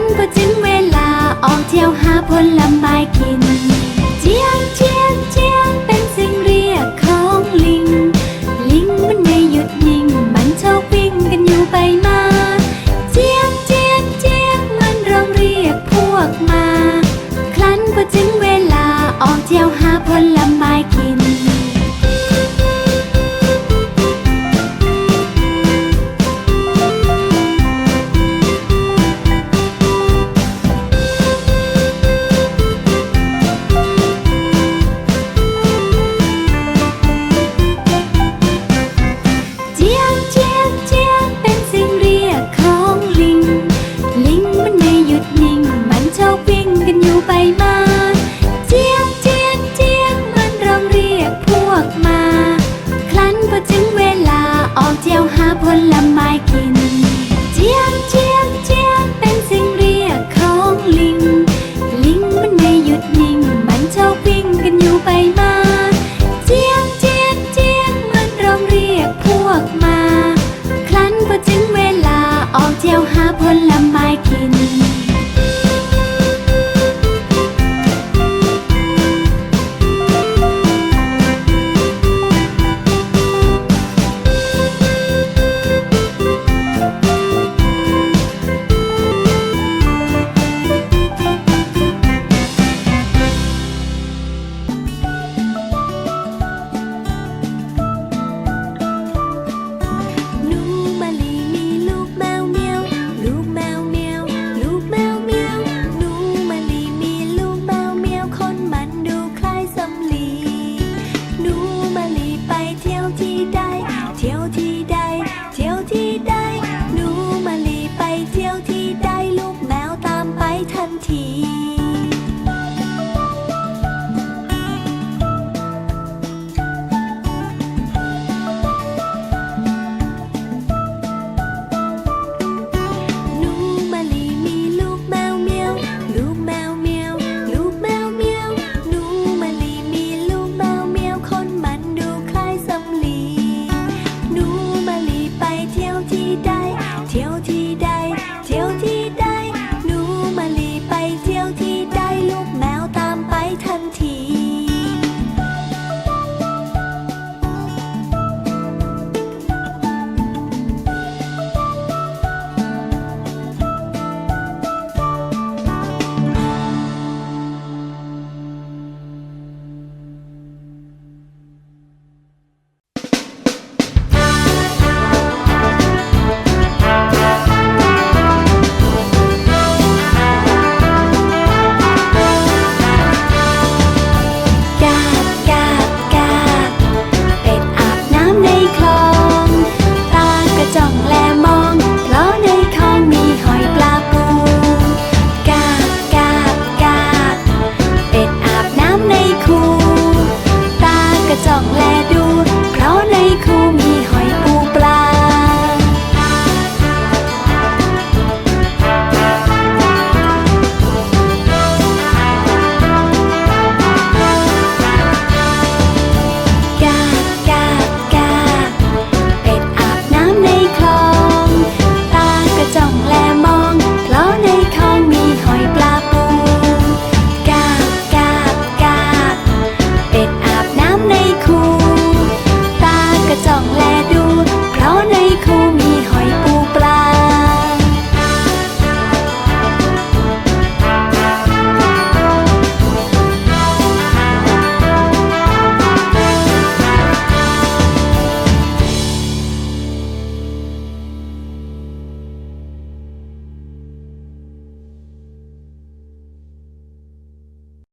นก็ถึงเวลาออกเที่ยวหาผลไม้กิน มา เจี๊ยงเจี๊ยงเจี๊ยงมันร้องเรียกพวกมาครั้นพอถึงเวลาออกเที่ยวหาผลไม้กิน เจี๊ยงเจี๊ยงเจี๊ยงเป็นสิ่งเรียกของลิง ลิงมันไม่หยุดนิ่ง มันชอบวิ่งกันอยู่ไปมา เจี๊ยงเจี๊ยงเจี๊ยงมันร้องเรียกพวกมา